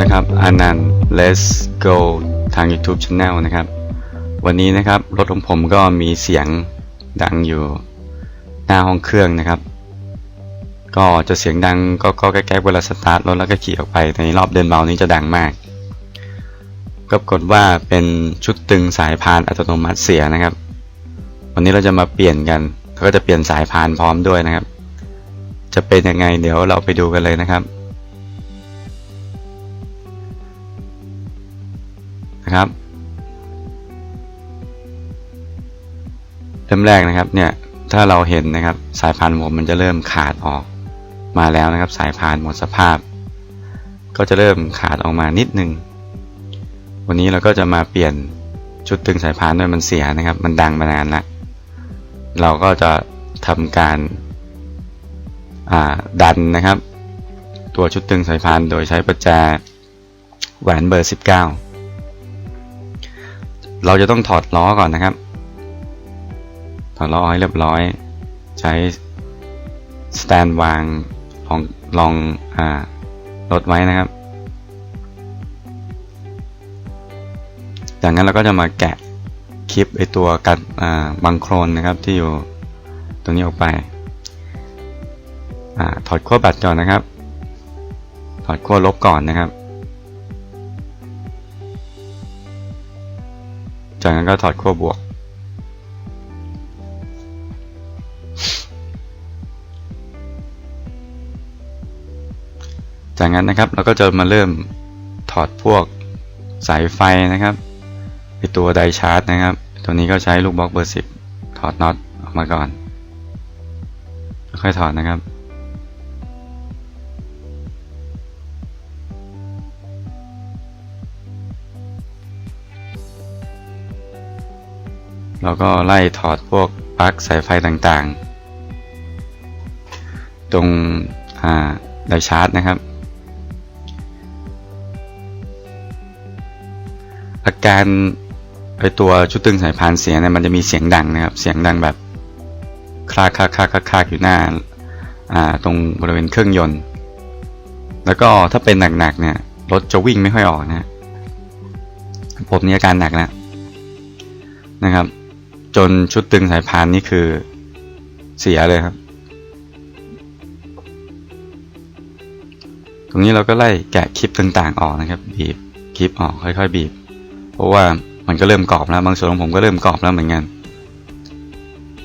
นะครับอานันต์ Let's Go ทาง YouTube Channel นะครับ วันนี้นะครับรถของผมก็มีเสียงดังอยู่หน้าห้องเครื่องนะครับ ก็จะเสียงดังก็ก็แก๊กๆเวลาสตาร์ทรถแล้วก็ขี่ออกไปในรอบเดินเบานี้จะดังมากก็ปรากฏว่าเป็นชุดตึงสายพานอัตโนมัติเสียนะครับ วันนี้เราจะมาเปลี่ยนกันก็จะเปลี่ยนสายพานพร้อมด้วยนะครับ จะเป็นยังไงเดี๋ยวเราไปดูกันเลยนะครับ นะครับเริ่มแรกนะครับเนี่ยถ้าเราเห็นนะครับสายพานผมมันจะเริ่มขาดออกมาแล้วนะครับ สายพานหมดสภาพ ก็จะเริ่มขาดออกมานิดนึง วันนี้เราก็จะมาเปลี่ยนชุดตึงสายพานด้วยมันเสียนะครับ มันดังมานานแล้วเราก็จะทำการดันนะครับ ตัวชุดตึงสายพานโดยใช้ประแจแหวนเบอร์ 19 เราจะต้องถอดล้อก่อนนะครับ ถอดล้อให้เรียบร้อย ใช้สแตนวางลองลองอ่ารถไว้นะครับ จากนั้นเราก็จะมาแกะคลิปไอตัวกันบังโครนนะครับที่อยู่ตรงนี้ออกไปอถอดขั้วแบตก่อนนะครับ ถอดขั้วลบก่อนนะครับ จากนั้นก็ถอดขั้วบวก จากนั้นนะครับเราก็จะมาเริ่มถอดพวกสายไฟนะครับไอตัวไดชาร์จนะครับ ตัวนี้ก็ใช้ลูกบล็อกเบอร์ 10 ถอดน็อตออกมาก่อน ค่อยถอดนะครับ เราก็ไล่ถอดพวกปลั๊กสายไฟต่างๆ ตรงไดชาร์จนะครับ อาการไอตัวชุดตึงสายพานเสียงเนี่ยมันจะมีเสียงดังนะครับ เสียงดังแบบคลากคลากคลากคลากอยู่หน้าตรงบริเวณเครื่องยนต์ แล้วก็ถ้าเป็นหนักๆเนี่ยรถจะวิ่งไม่ค่อยออกนะผมนี่อาการหนักแล้วนะครับ จนชุดตึงสายพานนี่คือเสียเลยครับ ตรงนี้เราก็ไล่แกะคลิปต่างๆออกนะครับ บีบคลิปออกค่อยๆ บีบ เพราะว่ามันก็เริ่มกรอบแล้ว บางส่วนของผมก็เริ่มกรอบแล้วเหมือนกัน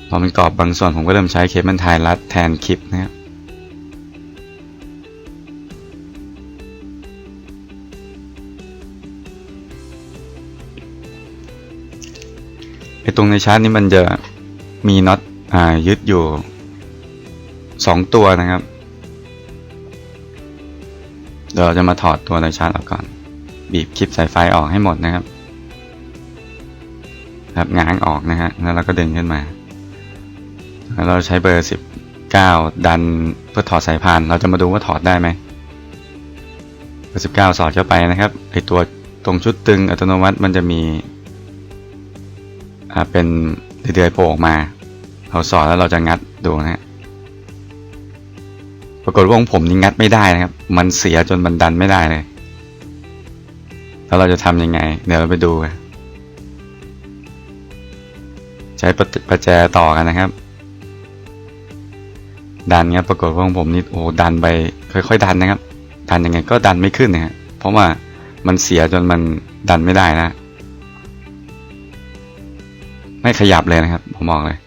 พอมันกรอบบางส่วนผมก็เริ่มใช้เคปมันทายรัดแทนคลิปนะครับ ไอตรงในชาร์จนี้มันจะมีน็อตอ่ายึดอยู่ 2 ตัวนะครับ เดี๋ยวเราจะมาถอดตัวในชาร์จออกก่อน บีบคลิปสายไฟออกให้หมดนะครับครับง้างออกนะฮะแล้วเราก็ดึงขึ้นมาแล้วเราใช้เบอร์ 19 ดันเพื่อถอดสายพาน เราจะมาดูว่าถอดได้ไหมเบอร์19 สอดเข้าไปนะครับไอตัวตรงชุดตึงอัตโนมัติมันจะมี เป็นเดือยๆโผล่ออกมา เราสอดแล้วเราจะงัดดูนะฮะปรากฏว่าของผมนี่งัดไม่ได้นะครับ มันเสียจนมันดันไม่ได้เลย แล้วเราจะทำยังไง เดี๋ยวเราไปดูกันใช้ประแจต่อกันนะครับ ดันเงี้ยปรากฏว่าของผมนี่โอ้ดันไปค่อยๆ ดันนะครับ ดันยังไงก็ดันไม่ขึ้นนะฮะเพราะว่ามันเสียจนมันดันไม่ได้นะ ไม่ขยับเลยนะครับ ผมมองเลย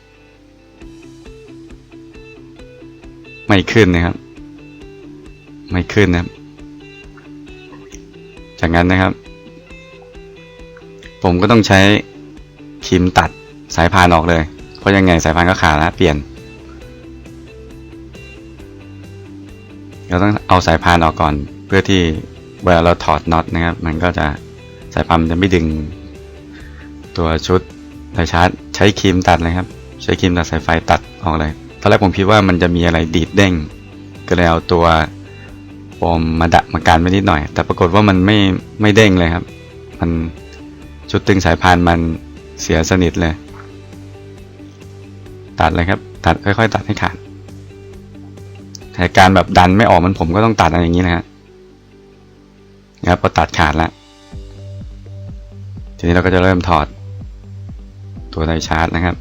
ไม่ขึ้นนะครับ ไม่ขึ้นนะครับ จากนั้นนะครับ ผมก็ต้องใช้ครีมตัดสายพานออกเลย เพราะยังไงสายพานก็ขาดแล้วเปลี่ยนเราต้องเอาสายพานออกก่อน เพื่อที่เวลาเราถอดน็อตนะครับ มันก็จะสายพานมันจะไม่ดึงตัวชุด สายชาร์จใช้ครีมตัดเลยครับ ใช้ครีมตัดสายไฟตัดออกเลยตอนแรกผมคิดว่ามันจะมีอะไรดีดเด้ง ก็เลยเอาตัวโฟมมาดักมากันไว้นิดหน่อย แต่ปรากฏว่ามันไม่ไม่เด้งเลยครับ มันชุดตึงสายพานมันเสียสนิทเลย ตัดเลยครับ ตัดค่อย ๆ ตัดให้ขาดแต่การแบบดันไม่ออกมันผมก็ต้องตัดอะไรอย่างนี้นะฮะนะครับพอตัดขาดแล้วทีนี้เราก็จะเริ่มถอด ตัวไดชาร์จนะครับ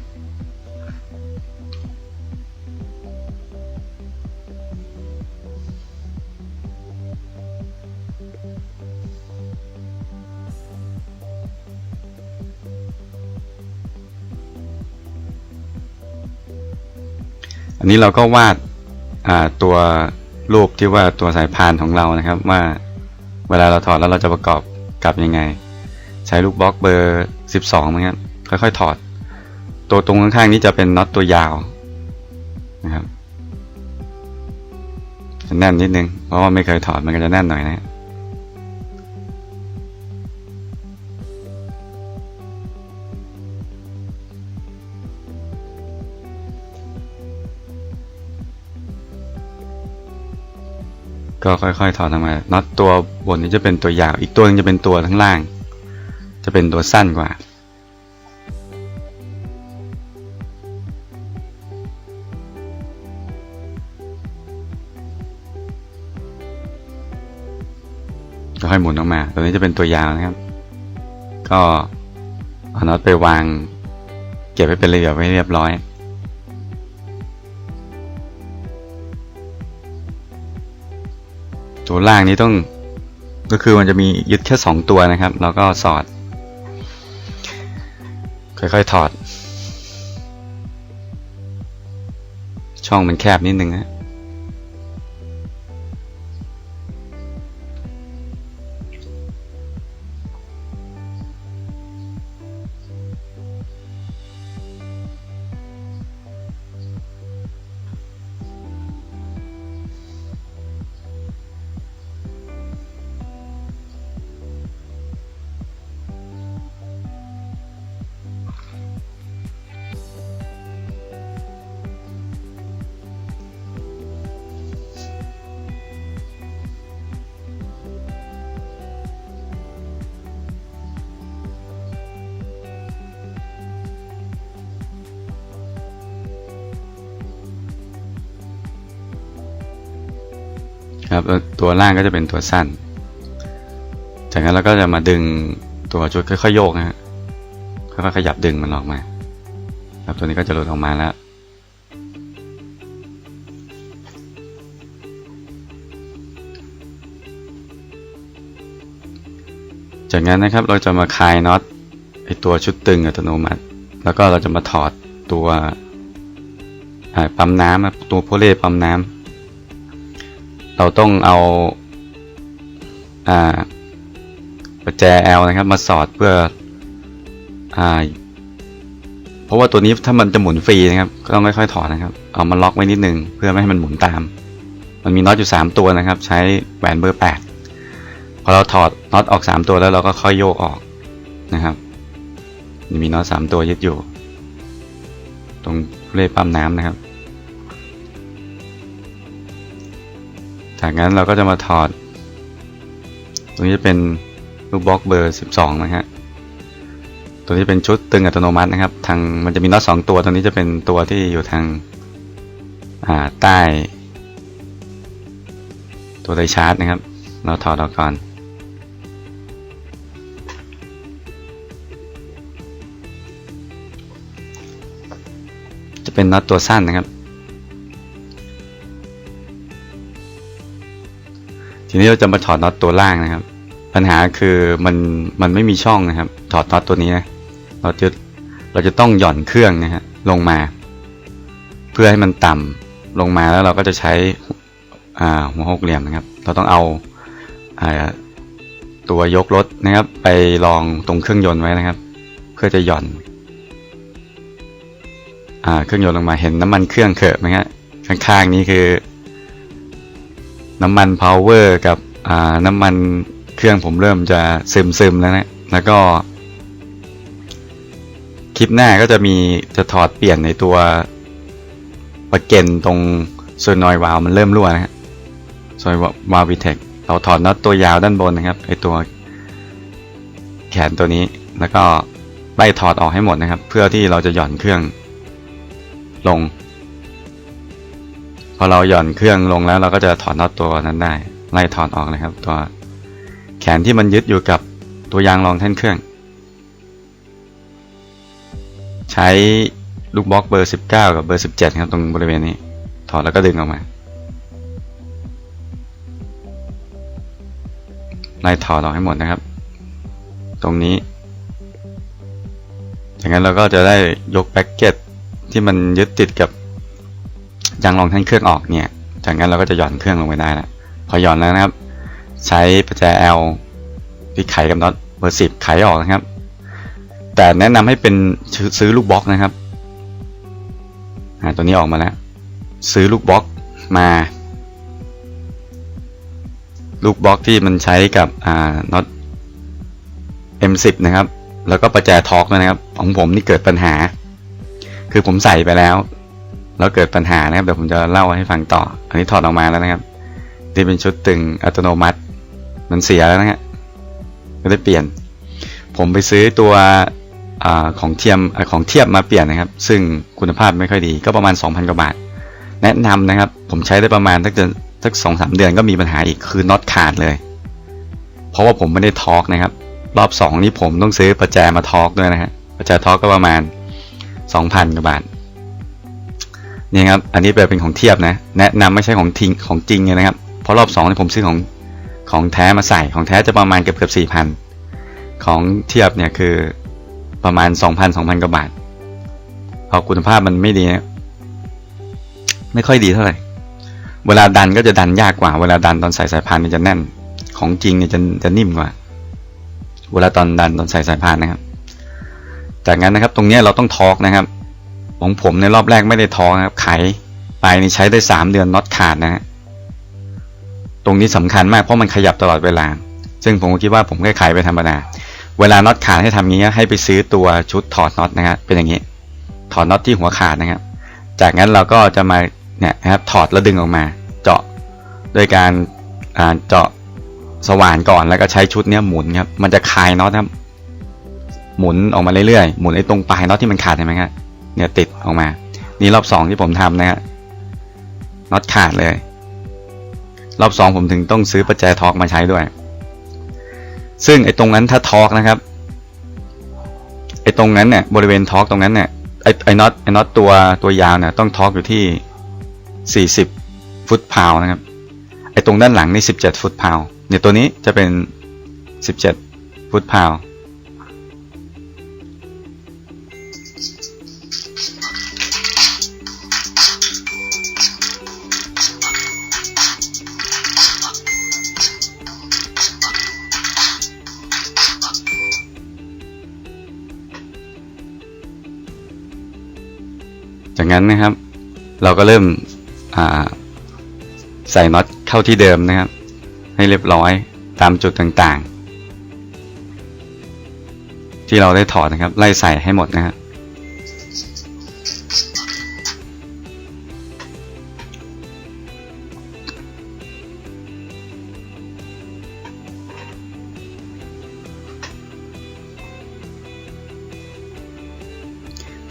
อันนี้เราก็วาดาตัวรูปที่ว่าตัวสายพานของเรานะครับว่าเวลาเราถอดแล้วเราจะประกอบกับยังไง ใช้ลูกบล็อกเบอร์ 12มั้งครับค่อยๆ ถอด ตัวตรงข้างๆนี้จะเป็นน็อตตัวยาวนะครับจะแน่นนิดนึง เพราะว่าไม่เคยถอดมันก็จะแน่นหน่อยนะก็ค่อยๆถอดออกมาน็อตตัวบนนี้จะเป็นตัวยาว อีกตัวหนึงจะเป็นตัวข้างล่าง จะเป็นตัวสั้นกว่า ก็ค่อยหมุนออกมา ตัวนี้จะเป็นตัวยาวนะครับ ก็เอาน็อตไปวาง เก็บไว้เป็นระเบียบไว้เรียบร้อย ตัวล่างนี้ต้องก็คือมันจะมียึดแค่สองตัวนะครับ แล้วก็สอด ค่อยๆถอด ช่องมันแคบนิดนึงนะ ครับตัวล่างก็จะเป็นตัวสั้น จากนั้นเราก็จะมาดึงตัวชุดค่อยๆโยกนะฮะค่อยๆขยับดึงมันออกมา ครับตัวนี้ก็จะหลุดออกมาแล้วจากนั้นนะครับเราจะมาคลายน็อตไอตัวชุดตึงอัตโนมัติ แล้วก็เราจะมาถอดตัวปั๊มน้ำตัวโพลีปั๊มน้ำ เราต้องเอาอประแจ L นะครับมาสอดเพื่ออเพราะว่าตัวนี้ถ้ามันจะหมุนฟรีนะครับก็ต้องค่อยๆถอดนะครับ เอามาล็อกไว้นิดนึงเพื่อไม่ให้มันหมุนตาม มันมีน็อตอยู่ 3 ตัวนะครับ ใช้แหวนเบอร์ 8 พอเราถอดน็อตออก 3 ตัวแล้วเราก็ค่อยโยกออกนะครับมีน็อต3ตัวยึดอยู่ ตรงเล่ปั๊มน้ำนะครับ จากนั้นเราก็จะมาถอด ตรงนี้เป็นลูกบล็อกเบอร์ 12 นะฮะ ตัวนี้เป็นชุดตึงอัตโนมัตินะครับ ทางมันจะมีน็อต2ตัวตัวนี้จะเป็นตัวที่อยู่ทางาใต้ ตัวไดชาร์จนะครับ เราถอดออกก่อนจะเป็นน็อตตัวสั้นนะครับ ทีนี้เราจะมาถอดน็อตตัวล่างนะครับ ปัญหาคือมันมันไม่มีช่องนะครับ ถอดน็อตตัวนี้นะเราจะเราจะต้องหย่อนเครื่องนะฮะลงมา เพื่อให้มันต่ำลงมาแล้วเราก็จะใช้อ่าหัวหกเหลี่ยมนะครับ เราต้องเอาอ่าตัวยกรถนะครับ ไปลองตรงเครื่องยนต์ไว้นะครับ เพื่อจะหย่อนอ่าเครื่องยนต์ลงมาเห็นน้ำมันเครื่องเขอะไหมฮะข้างๆนี้คือ น้ำมันพาวเวอร์กับน้ำมันเครื่องผมเริ่มจะซึมซึมแล้วนะแล้วก็ คลิปหน้าก็จะมีจะถอดเปลี่ยนในตัวประเก็นตรงโซนอยวาลวมันเริ่มรั่วนะฮะโซนวาลวิเทคเราถอดน็อตตัวยาวด้านบนนะครับไอตัวแขนตัวนี้แล้วก็ไล่ถอดออกให้หมดนะครับ เพื่อที่เราจะหย่อนเครื่องลง พอเราหย่อนเครื่องลงแล้วเราก็จะถอดน็อตตัวนั้นได้ ไล่ถอดออกเลยครับ ตัวแขขนที่มันยึดอยู่กับตัวยางรองแท่นเครื่อง ใช้ลูกบล็อกเบอร์ 19 กับเบอร์ 17 ครับตรงบริเวณนี้ ถอดแล้วก็ดึงออกมาไล่ถอดออกให้หมดนะครับ ตรงนี้จากนั้นเราก็จะได้ยกแพ็กเกจที่มันยึดติดกับ ยางรองแท่นเครื่องออกเนี่ย จากนั้นเราก็จะหย่อนเครื่องลงไปได้แล้วพอหย่อนแล้วนะครับ ใช้ประแจ L ที่ไขกับน็อตเบอร์สิบไขออกนะครับ แต่แนะนำให้เป็นซื้อลูกบล็อกนะครับอ่าตัวนี้ออกมาแล้ว ซื้อลูกบล็อกมา ลูกบล็อกที่มันใช้กับอ่าน็อต M10 นะครับ แล้วก็ประแจทอร์กนะครับ ของผมนี่เกิดปัญหา คือผมใส่ไปแล้ว แล้วเกิดปัญหานะครับเดี๋ยวผมจะเล่าให้ฟังต่อ อันนี้ถอดออกมาแล้วนะครับ ที่เป็นชุดตึงอัตโนมัติ มันเสียแล้วนะฮะก็ได้เปลี่ยน ผมไปซื้อตัวอของเทียมอของเทียบมาเปลี่ยนนะครับ ซึ่งคุณภาพไม่ค่อยดีก็ประมาณ 2,000กว่าบาท แนะนำนะครับ ผมใช้ได้ประมาณสักเดือนสักสองสามเดือนก็มีปัญหาอีกคือน็อตขาดเลย เพราะว่าผมไม่ได้ทอร์กนะครับ รอบสองนี้ผมต้องซื้อประแจมาทอร์กด้วยนะฮะประแจทอร์กก็ประมาณ 2,000กว่าบาท นี่ครับ อันนี้เป็นของเทียบนะ แนะนำไม่ใช่ของทิ้งของจริงนะครับ เพราะรอบสองนี่ผมซื้อของของแท้มาใส่ ของแท้จะประมาณเกือบเกือบสี่พันของเทียบเนี่ยคือประมาณสองพันสองพันกว่าบาท พอคุณภาพมันไม่ดี ไม่ค่อยดีเท่าไหร่ เวลาดันก็จะดันยากกว่า เวลาดันตอนใส่สายพานนี่จะแน่น ของจริงเนี่ยจะจะนิ่มกว่า เวลาตอนดันตอนใส่สายพานนะครับ จากนั้นนะครับตรงนี้เราต้องทอร์กนะครับ ของผมในรอบแรกไม่ได้ท้อร์กนะครับ ไขไปนี่ใช้ได้สามเดือนน็อตขาดนะฮะตรงนี้สำคัญมากเพราะมันขยับตลอดเวลา ซึ่งผมคิดว่าผมแค่ไขไปธรรมดา เวลาน็อตขาดให้ทำางี้ให้ไปซื้อตัวชุดถอดน็อตนะครับเป็นอย่างนี้ ถอดน็อตที่หัวขาดนะครับ จากนั้นเราก็จะมาเนี่ยนะครับถอดแล้วดึงออกมา เจาะโดยการเจาะสว่านก่อนแล้วก็ใช้ชุดเนี้ยหมุนครับมันจะคลายน็อตครับหมุนออกมาเรื่อยๆ หมุนไอ้ตรงปลายน็อตที่มันขาดเห็นไหมครับ เนี่ยติดออกมา นี่รอบสองที่ผมทำนะฮะน็อตขาดเลย รอบสองผมถึงต้องซื้อประแจทอร์กมาใช้ด้วย ซึ่งไอ้ตรงนั้นถ้าทอร์กนะครับไอ้ตรงนั้นเนี่ยบริเวณทอร์กตรงนั้นเนี่ยไอ้ไอ้น็อตไอ้น็อตตัวตัวยาวเนี่ยต้องทอร์กอยู่ที่ 40 ฟุตพาวนะครับไอ้ตรงด้านหลังนี่ 17 ฟุตพาวเนี่ยตัวนี้จะเป็น 17 ฟุตพาว จากนั้นนะครับ เราก็เริ่มใส่น็อตเข้าที่เดิมนะครับ ให้เรียบร้อยตามจุดต่างๆ ที่เราได้ถอดนะครับ ไล่ใส่ให้หมดนะครับ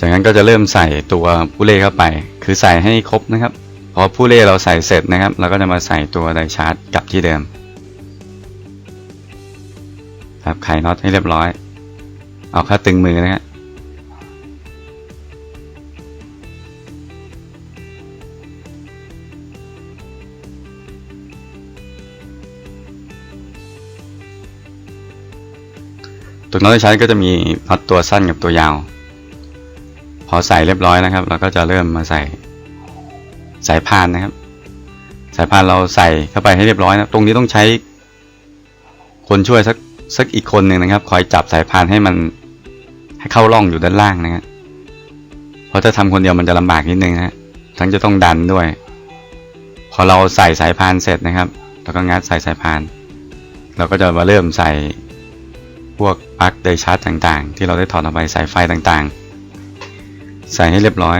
จากนั้นก็จะเริ่มใส่ตัวผู้เล่เข้าไป คือใส่ให้ครบนะครับ พอผู้เล่เราใส่เสร็จนะครับ เราก็จะมาใส่ตัวไดชาร์จกลับที่เดิม ครับไขน็อตให้เรียบร้อย เอาค่าตึงมือนะฮะตัวน็อตไดชาร์จก็จะมีน็อตตัวสั้นกับตัวยาว อใส่เรียบร้อยนะครับ เราก็จะเริ่มมาใส่สายพานนะครับ สายพานเราใส่เข้าไปให้เรียบร้อยนะตรงนี้ต้องใช้ คนช่วยสักสักอีกคนหนึ่งนะครับ คอยจับสายพานให้มันให้เข้าร่องอยู่ด้านล่างนะครับเพราะถ้าทำคนเดียวมันจะลำบากนิดนึงนะฮะทั้งจะต้องดันด้วย พอเราใส่สายพานเสร็จนะครับ แล้วก็งัดใส่สายพาน เราก็จะมาเริ่มใส่พวกปลั๊กไดชาร์จต่างๆ ที่เราได้ถอดออกไปสายไฟต่างๆ ใส่ให้เรียบร้อย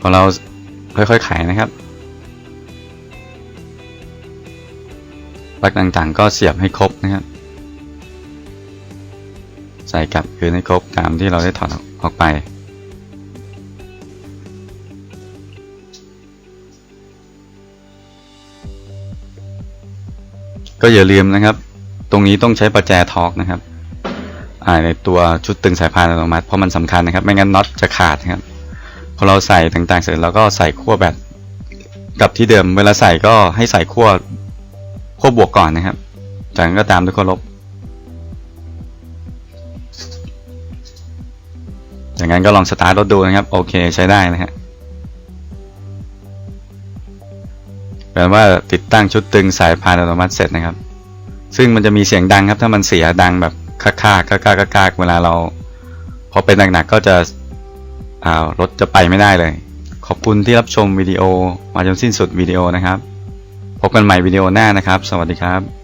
พอเราค่อยๆไขนะครับปลั๊กต่างๆ ก็เสียบให้ครบนะครับ ใส่กลับคืนให้ครบตามที่เราได้ถอดออกไป ก็อย่าลืมนะครับ ตรงนี้ต้องใช้ประแจทอร์กนะครับอ่าในตัวชุดตึงสายพานอัตโนมัติเพราะมันสำคัญนะครับ ไม่งั้นน็อตจะขาดครับพอเราใส่ต่างๆเสร็จแล้วก็ใส่ขั้วแบตกับที่เดิม เวลาใส่ก็ให้ใส่ขั้วขั้วบวกก่อนนะครับ จากนั้นก็ตามด้วยขั้วลบอย่างนั้นก็ลองสตาร์ทรถดูนะครับ โอเคใช้ได้นะฮะ แปลว่าติดตั้งชุดตึงสายพานอัตโนมัติเสร็จนะครับ ซึ่งมันจะมีเสียงดังครับ ถ้ามันเสียดังแบบค่าค่าค่าค่าค่าเวลาเรา พอเป็นหนักๆก็จะรถจะไปไม่ได้เลย ขอบคุณที่รับชมวิดีโอมาจนสิ้นสุดวิดีโอนะครับ พบกันใหม่วิดีโอหน้านะครับ สวัสดีครับ